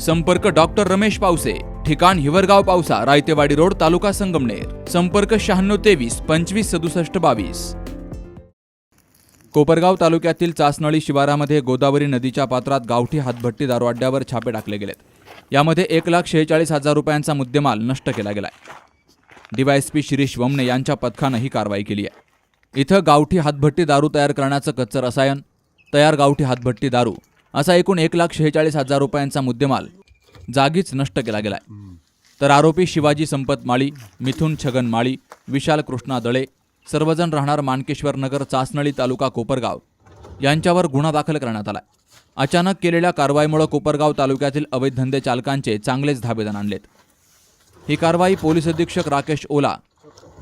संपर्क डॉक्टर रमेश पावसे ठिकाण हिवरगाव पावसा रायतेवाडी रोड तालुका संगमनेर. संपर्क शहाण्णव तेवीस पंचवीस सदुसष्ट बावीस. कोपरगाव तालुक्यातील चासनळी शिवारामध्ये गोदावरी नदीच्या पात्रात गावठी हातभट्टी दारू अड्ड्यावर छापे टाकले गेलेत. यामध्ये एक लाख शेहेचाळीस हजार रुपयांचा मुद्देमाल नष्ट केला गेलाय. डीवायएसपी शिरीष वमने यांच्या पथकानं ही कारवाई केली आहे. इथं गावठी हातभट्टी दारू तयार करण्याचं कच्चं रसायन तयार गावठी हातभट्टी दारू असा एकूण एक लाख शेहेचाळीस हजार रुपयांचा मुद्देमाल जागीच नष्ट केला गेलाय. तर आरोपी शिवाजी संपत माळी मिथुन छगन माळी विशाल कृष्णा दळे सर्वजण राहणार मानकेश्वर नगर चासनळी तालुका कोपरगाव यांच्यावर गुन्हा दाखल करण्यात आलाय. अचानक केलेल्या कारवाईमुळे कोपरगाव तालुक्यातील अवैध धंदे चालकांचे चांगलेच धाबेदान आणलेत. ही कारवाई पोलीस अधीक्षक राकेश ओला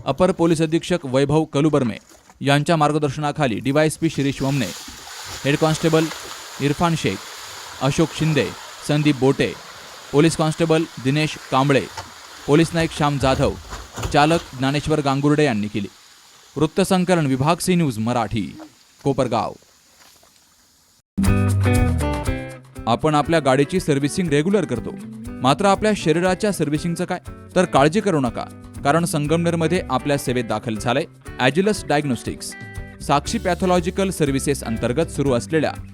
अपर पोलीस अधीक्षक वैभव कलुबर्मे यांच्या मार्गदर्शनाखाली DYSP Shirish Vamane head constable Irfan Shaikh Ashok Shinde Sandeep Bote police constable Dinesh Kamble police naik Shyam Jadhav चालक ज्ञानेश्वर गांगुर्डे यांनी केली. वृत्तसंकलन विभाग सी न्यूज मराठी कोपरगाव. आपण आपल्या गाडीची सर्व्हिसिंग रेग्युलर करतो. मात्र आपल्या शरीराच्या सर्व्हिसिंगचं काय? तर काळजी करू नका कारण संगमनेरमध्ये आपल्या सेवेत दाखल झालंय Agilus diagnostics. Sakshi pathological services अंतर्गत सुरू असलेल्या